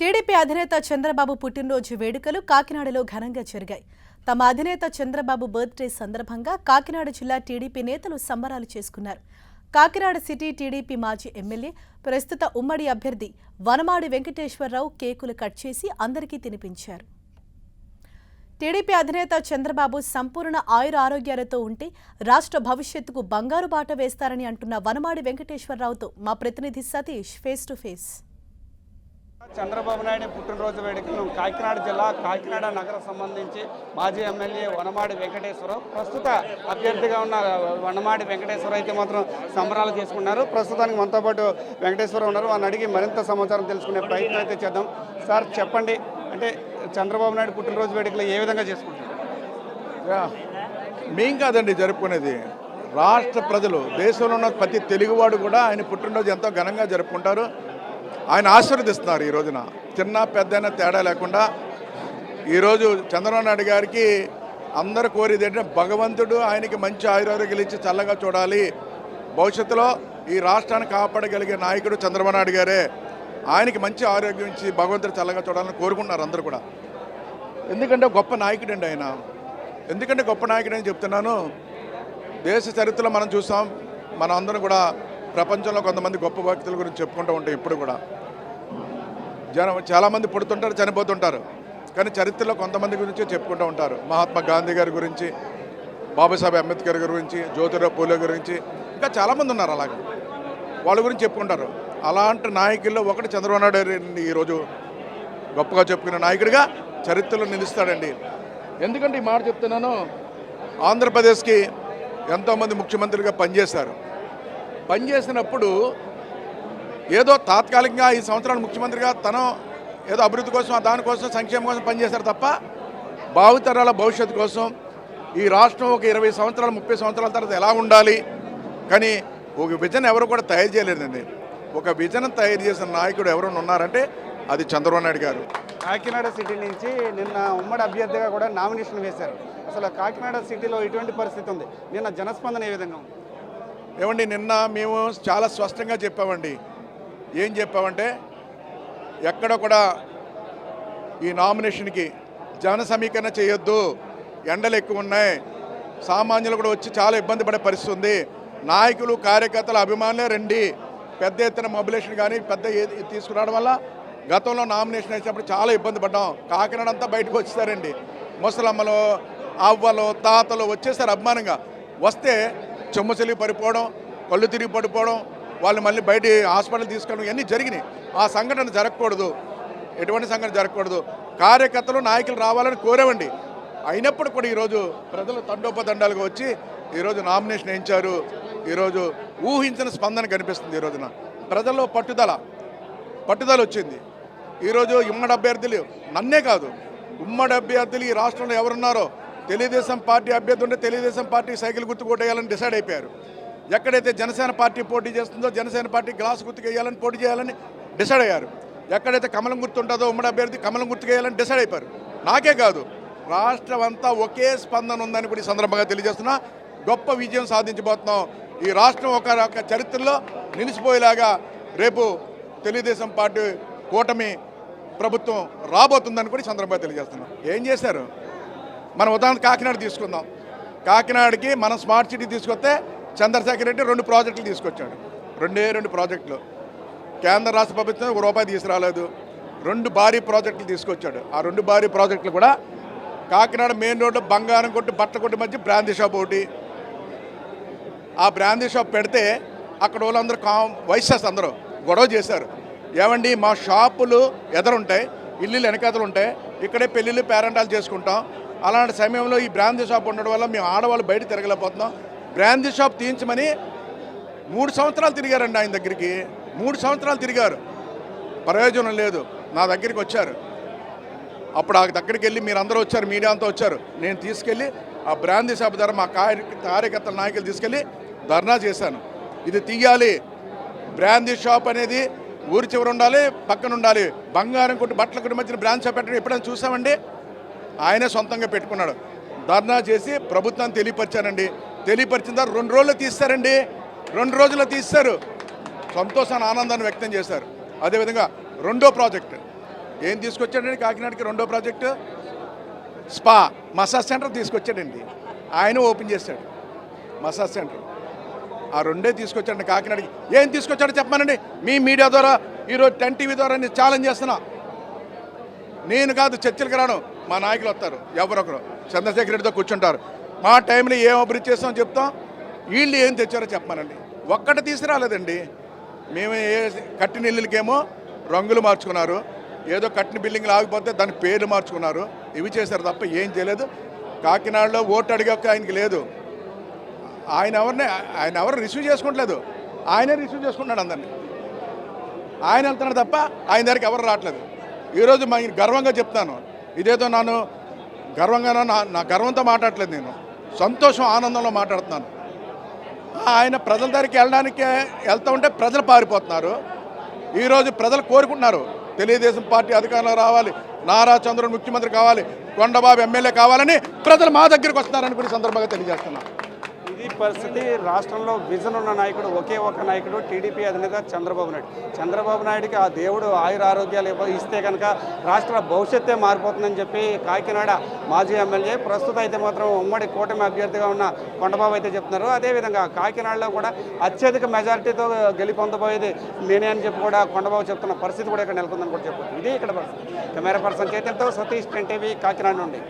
TDP అధినేత చంద్రబాబు పుట్టినరోజు వేడుకలు కాకినాడలో ఘనంగా జరిగాయి. తమ అధినేత చంద్రబాబు బర్త్డే సందర్భంగా కాకినాడ జిల్లా టీడీపీ నేతలు సంబరాలు చేసుకున్నారు. కాకినాడ సిటీ టీడీపీ మాజీ ఎమ్మెల్యే ప్రస్తుత ఉమ్మడి అభ్యర్థి వనమాడి వెంకటేశ్వరరావు కేకులు కట్ చేసి అందరికీ తినిపించారు. టీడీపీ అధినేత చంద్రబాబు సంపూర్ణ ఆయుర ఆరోగ్యాలతో ఉంటే రాష్ట్ర భవిష్యత్తుకు బంగారు బాట వేస్తారని అంటున్న వనమాడి వెంకటేశ్వరరావుతో మా ప్రతినిధి Satish face to face Chandrababu Naidu పుట్టినరోజు వేడుకలను కాకినాడ జిల్లా కాకినాడ నగరం సంబంధించి మాజీ ఎమ్మెల్యే వనమాడి వెంకటేశ్వరరావు ప్రస్తుత అభ్యర్థిగా ఉన్న వనమాడి వెంకటేశ్వరరావు అయితే మాత్రం సంబరాలు చేసుకున్నారు. ప్రస్తుతానికి మనతో పాటు వెంకటేశ్వరరావు ఉన్నారు. వారిని అడిగి మరింత సమాచారం తెలుసుకునే ప్రయత్నం అయితే చేద్దాం. సార్ చెప్పండి. అంటే చంద్రబాబు నాయుడు పుట్టినరోజు వేడుకలు ఏ విధంగా చేసుకుంటారు యా. మేం కాదండి జరుపుకునేది. రాష్ట్ర ప్రజలు దేశంలో ఉన్న ప్రతి తెలుగువాడు కూడా ఆయన పుట్టినరోజు ఎంతో ఘనంగా జరుపుకుంటారు. ఆయన ఆశీర్వదిస్తున్నారు ఈ రోజున. చిన్న పెద్ద తేడా లేకుండా ఈరోజు చంద్రబాబు నాయుడు గారికి అందరు కోరేది ఏంటంటే భగవంతుడు ఆయనకి మంచి ఆయురారోగ్యాలు ఇచ్చి చల్లగా చూడాలి. భవిష్యత్తులో ఈ రాష్ట్రాన్ని కాపాడగలిగే నాయకుడు చంద్రబాబు నాయుడు గారే. ఆయనకి మంచి ఆరోగ్యం ఇచ్చి భగవంతుడు చల్లగా చూడాలని కోరుకుంటున్నారు అందరూ కూడా. ఎందుకంటే గొప్ప నాయకుడు అండి ఆయన. ఎందుకంటే గొప్ప నాయకుడు అని చెప్తున్నాను. దేశ చరిత్రలో మనం చూసాం. మనం అందరం కూడా ప్రపంచంలో కొంతమంది గొప్ప వ్యక్తుల గురించి చెప్పుకుంటూ ఉంటాం ఇప్పుడు కూడా. జనం చాలామంది పుడుతుంటారు చనిపోతుంటారు. కానీ చరిత్రలో కొంతమంది గురించి చెప్పుకుంటూ ఉంటారు. మహాత్మా గాంధీ గారి గురించి బాబాసాహెబ్ అంబేద్కర్ గారి గురించి జ్యోతిరావు పూలే గురించి. ఇంకా చాలామంది ఉన్నారు అలాగే. వాళ్ళ గురించి చెప్పుకుంటారు. అలాంటి నాయకుల్లో ఒకటి చంద్రబాబు నాయుడు గారిని ఈరోజు గొప్పగా చెప్పుకునే నాయకుడిగా చరిత్రలో నిలుస్తాడండి. ఎందుకంటే ఈ మాట చెప్తున్నాను? ఆంధ్రప్రదేశ్కి ఎంతోమంది ముఖ్యమంత్రిగా పనిచేశారు. పనిచేసినప్పుడు ఏదో తాత్కాలికంగా ఈ సంవత్సరాలు ముఖ్యమంత్రిగా తను ఏదో అభివృద్ధి కోసం దానికోసం సంక్షేమం కోసం పనిచేశారు తప్ప భావితరాల భవిష్యత్తు కోసం ఈ రాష్ట్రం ఒక ఇరవై సంవత్సరాలు ముప్పై సంవత్సరాల తర్వాత ఎలా ఉండాలి? కానీ ఒక విజన్ ఎవరు కూడా తయారు చేయలేదండి. ఒక విజన్ తయారు చేసిన నాయకుడు ఎవరైనా ఉన్నారంటే అది చంద్రబాబు నాయుడు గారు. కాకినాడ సిటీ నుంచి నిన్న ఉమ్మడి అభ్యర్థిగా కూడా నామినేషన్ వేశారు. అసలు కాకినాడ సిటీలో ఇటువంటి పరిస్థితి ఉంది. నిన్న జనస్పందన ఏ విధంగా ఉంది? ఏమండి నిన్న మేము చాలా స్పష్టంగా చెప్పామండి. ఏం చెప్పామంటే ఎక్కడ కూడా ఈ నామినేషన్కి జన సమీకరణ చేయొద్దు ఎండలు ఎక్కువ ఉన్నాయి సామాన్యులు కూడా వచ్చి చాలా ఇబ్బంది పడే పరిస్థితి ఉంది నాయకులు కార్యకర్తలు అభిమానులే రండి. పెద్ద ఎత్తున మొబిలేషన్ కానీ పెద్ద తీసుకురావడం వల్ల గతంలో నామినేషన్ వేసినప్పుడు చాలా ఇబ్బంది పడ్డాం. కాకినాడ అంతా బయటకు వచ్చేసారండి. ముసలమ్మలు అవ్వలు తాతలు వచ్చేసారు అభిమానంగా. వస్తే చెమ్ము పడిపోవడం కళ్ళు తిరిగి పడిపోవడం వాళ్ళు మళ్ళీ బయట హాస్పిటల్ తీసుకెళ్ళడం ఇవన్నీ జరిగినాయి. ఆ సంఘటన జరగకూడదు. ఎటువంటి సంఘటన జరగకూడదు. కార్యకర్తలు నాయకులు రావాలని కోరేవండి అయినప్పుడు కూడా ఈరోజు ప్రజలు తండోపతండాలుగా వచ్చి ఈరోజు నామినేషన్ వేయించారు. ఈరోజు ఊహించిన స్పందన కనిపిస్తుంది ఈ రోజున ప్రజల్లో పట్టుదల పట్టుదల వచ్చింది. ఈరోజు ఉమ్మడి అభ్యర్థులు నన్నే కాదు ఉమ్మడి అభ్యర్థులు ఈ రాష్ట్రంలో ఎవరున్నారో తెలుగుదేశం పార్టీ అభ్యర్థి ఉంటే తెలుగుదేశం పార్టీ సైకిల్ గుర్తు కొట్టేయాలని డిసైడ్ అయిపోయారు. ఎక్కడైతే జనసేన పార్టీ పోటీ చేస్తుందో జనసేన పార్టీ గ్లాస్ గుర్తుకేయాలని పోటీ చేయాలని డిసైడ్ అయ్యారు. ఎక్కడైతే కమలం గుర్తుంటుందో ఉమ్మడి అభ్యర్థి కమలం గుర్తుకేయాలని డిసైడ్ అయిపోయారు. నాకే కాదు రాష్ట్రం అంతా ఒకే స్పందన ఉందని కూడా ఈ సందర్భంగా తెలియజేస్తున్నా. గొప్ప విజయం సాధించబోతున్నాం. ఈ రాష్ట్రం ఒక చరిత్రలో నిలిచిపోయేలాగా రేపు తెలుగుదేశం పార్టీ కూటమి ప్రభుత్వం రాబోతుందని కూడా సందర్భంగా తెలియజేస్తున్నాం. ఏం చేశారు? మనం ఉదాహరణ కాకినాడ తీసుకుందాం. కాకినాడకి మనం స్మార్ట్ సిటీ తీసుకొస్తే చంద్రశేఖర్ రెడ్డి రెండు ప్రాజెక్టులు తీసుకొచ్చాడు. రెండే రెండు ప్రాజెక్టులు. కేంద్ర రాష్ట్ర ప్రభుత్వం ఒక రూపాయి తీసుకురాలేదు. రెండు భారీ ప్రాజెక్టులు తీసుకొచ్చాడు. ఆ రెండు భారీ ప్రాజెక్టులు కూడా కాకినాడ మెయిన్ రోడ్డు బంగారం కొట్టు బట్టల కొట్టు మధ్య బ్రాందీ షాప్ ఒకటి. ఆ బ్రాందీ షాప్ పెడితే అక్కడ వాళ్ళందరూ కా వైసెస్ అందరూ. గొడవ చేశారు. ఏమండి మా షాపులు ఎదరుంటాయి ఇల్లు వెనకాతలు ఉంటాయి. ఇక్కడే పెళ్ళిళ్ళు పేరెంటాలు చేసుకుంటాం. అలాంటి సమయంలో ఈ బ్రాందీ షాప్ ఉండడం వల్ల మేము ఆడవాళ్ళు బయట తిరగలేకపోతున్నాం. బ్రాందీ షాప్ తీయించమని మూడు సంవత్సరాలు తిరిగారండి ఆయన దగ్గరికి. మూడు సంవత్సరాలు తిరిగారు. ప్రయోజనం లేదు. నా దగ్గరికి వచ్చారు. అప్పుడు ఆ దగ్గరికి వెళ్ళి మీరు అందరూ వచ్చారు మీడియా అంతా వచ్చారు. నేను తీసుకెళ్ళి ఆ బ్రాందీ షాప్ ధర మా కార్య కార్యకర్తల నాయకులు తీసుకెళ్ళి ధర్నా చేశాను. ఇది తీయాలి. బ్రాందీ షాప్ అనేది ఊరి చివర ఉండాలి పక్కన ఉండాలి. బంగారం కొట్టి బట్టల కొట్టి మధ్యన బ్రాండ్ షాప్ పెట్టడం ఎప్పుడైనా చూసామండి? ఆయనే సొంతంగా పెట్టుకున్నాడు. ధర్నా చేసి ప్రభుత్వాన్ని తెలియపరిచానండి తెలియపరిచిన తర్వాత రెండు రోజులు తీస్తారండి. రెండు రోజులు తీస్తారు. సంతోషాన్ని ఆనందాన్ని వ్యక్తం చేశారు. అదేవిధంగా రెండో ప్రాజెక్ట్. ఏం తీసుకొచ్చాడండి కాకినాడకి రెండో ప్రాజెక్టు? స్పా మసాజ్ సెంటర్ తీసుకొచ్చాడండి. ఆయన ఓపెన్ చేశాడు. Massage center. ఆ రెండే తీసుకొచ్చాడండి కాకినాడకి. ఏం తీసుకొచ్చాడో చెప్పమానండి. మీ మీడియా ద్వారా ఈరోజు టెన్ టీవీ ద్వారా నేను ఛాలెంజ్ చేస్తున్నా. నేను కాదు చర్చలకు రాను. మా నాయకులు వస్తారు ఎవరొకరు. చంద్రశేఖర్ రెడ్డితో కూర్చుంటారు. మా టైంలో ఏం అభివృద్ధి చేస్తామో చెప్తాం? వీళ్ళు ఏం తెచ్చారో చెప్పమనండి. ఒక్కటి తీసుకురాలేదండి. మేము ఏ కట్టిన ఇల్లులకేమో రంగులు మార్చుకున్నారు. ఏదో కట్టిన బిల్డింగ్లు ఆగిపోతే దాని పేర్లు మార్చుకున్నారు. ఇవి చేశారు తప్ప ఏం చేయలేదు. కాకినాడలో ఓటు అడిగే హక్కు ఆయనకి లేదు. ఆయన ఎవరిని ఆయన ఎవరు రిసీవ్ చేసుకుంటలేదు. ఆయనే రిసీవ్ చేసుకుంటున్నాడు అందరినీ. ఆయన వెళ్తున్నాడు తప్ప ఆయన దగ్గరికి ఎవరు రావట్లేదు. ఈరోజు మా గర్వంగా చెప్తాను. ఇదేదో నన్ను గర్వంగా నా నా గర్వంతో మాట్లాడలేదు నేను. సంతోషం ఆనందంలో మాట్లాడుతున్నాను. ఆయన ప్రజల దగ్గరికి వెళ్ళడానికి వెళ్తూ ఉంటే ప్రజలు పారిపోతున్నారు. ఈరోజు ప్రజలు కోరుకుంటున్నారు. తెలుగుదేశం పార్టీ అధికారంలో రావాలి. నారా చంద్రుడు ముఖ్యమంత్రి కావాలి. కొండబాబు ఎమ్మెల్యే కావాలని ప్రజలు మా దగ్గరికి వస్తున్నారని కూడా సందర్భంగా తెలియజేస్తున్నాను. ఇది పరిస్థితి రాష్ట్రంలో విజన్ ఉన్న నాయకుడు ఒకే ఒక నాయకుడు టీడీపీ అధినేత చంద్రబాబు నాయుడు. చంద్రబాబు నాయుడుకి ఆ దేవుడు ఆయుర ఆరోగ్యాలు ఇస్తే కనుక రాష్ట్ర భవిష్యత్తే మారిపోతుందని చెప్పి కాకినాడ మాజీ ఎమ్మెల్యే ప్రస్తుతం అయితే మాత్రం ఉమ్మడి కూటమి అభ్యర్థిగా ఉన్న కొండబాబు అయితే చెప్తున్నారు. అదేవిధంగా కాకినాడలో కూడా అత్యధిక మెజారిటీతో గెలిపొందబోయేది నేనే అని చెప్పి కూడా కొండబాబు చెప్తున్న పరిస్థితి కూడా ఇక్కడ నెలకొందని కూడా చెప్పారు ఇది ఇక్కడ పరిస్థితి. కెమెరా పర్సన్ చైతన్యతో సతీష్ టెన్ కాకినాడ నుండి.